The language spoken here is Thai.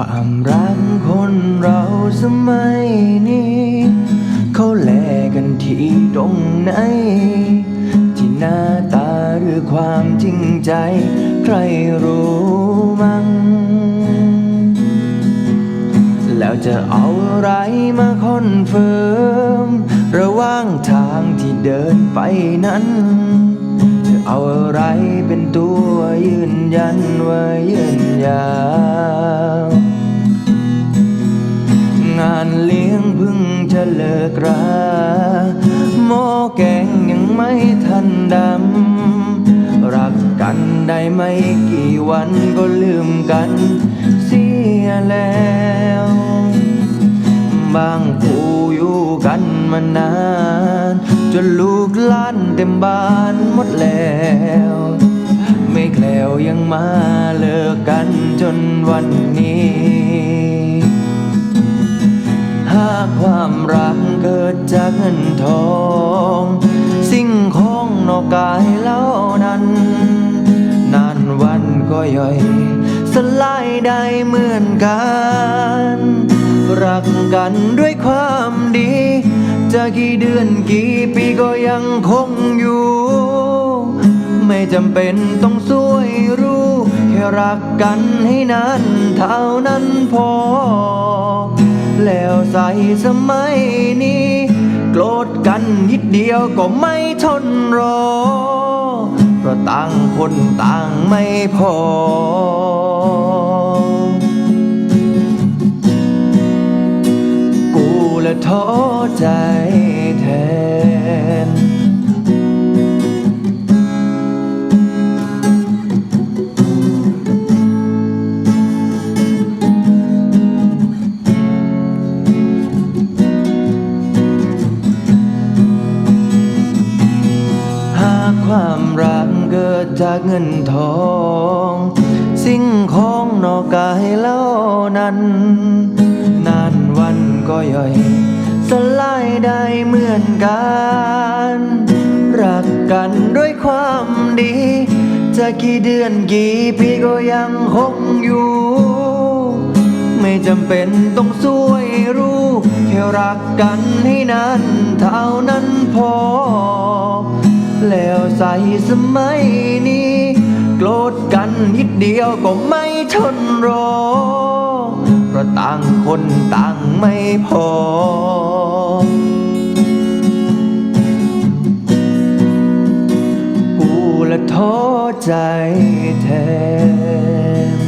ความรักคนเราสมัยนี้ เขาแลกันที่ตรงไหน ที่หน้าตาหรือความจริงใจ ใครรู้มั้งแล้วจะเอาอะไรมาคอนเฟิร์มระหว่างทางที่เดินไปนั้น จะเอาอะไรเป็นตัวยืนยันว่ายืนยา จะเลิกราหม้อแกงยังไม่ทันดำ รักกันได้ไม่กี่วันก็ลืมกัน เสียแล้ว บางคู่อยู่กันมานาน จนลูกล้านเต็มบ้านหมดแล้วไม่แคล้วยังมาเลิกกันจนวันนี้ จากเงินทอง สิ่งของนอกกายเล่านั้น นานวันก็ย่อย สลายได้เหมือนกัน รักกันด้วยความดี จะกี่เดือนกี่ปีก็ยังคงอยู่ ไม่จำเป็นต้องสวยรู้ แค่รักกันให้นานเท่านั้นพอแล้วใส่สมัยนี้ เดียวก็ไม่ทนรอ เพราะต่างคนต่างไม่พอ กูและท้อใจ ความรักเกิดจากเงินทอง สิ่งของนอกกายเล่านั้น นานวันก็ย่อย สลายได้เหมือนกัน รักกันด้วยความดี จะกี่เดือนกี่ปีก็ยังคงอยู่ ไม่จำเป็นต้องสวยรู้ แค่รักกันให้นานเท่านั้นพอ ใส่สมัยนี้ โกรธกันนิดเดียวก็ไม่ทนรอ เพราะต่างคนต่างไม่พอกูละท้อใจแทน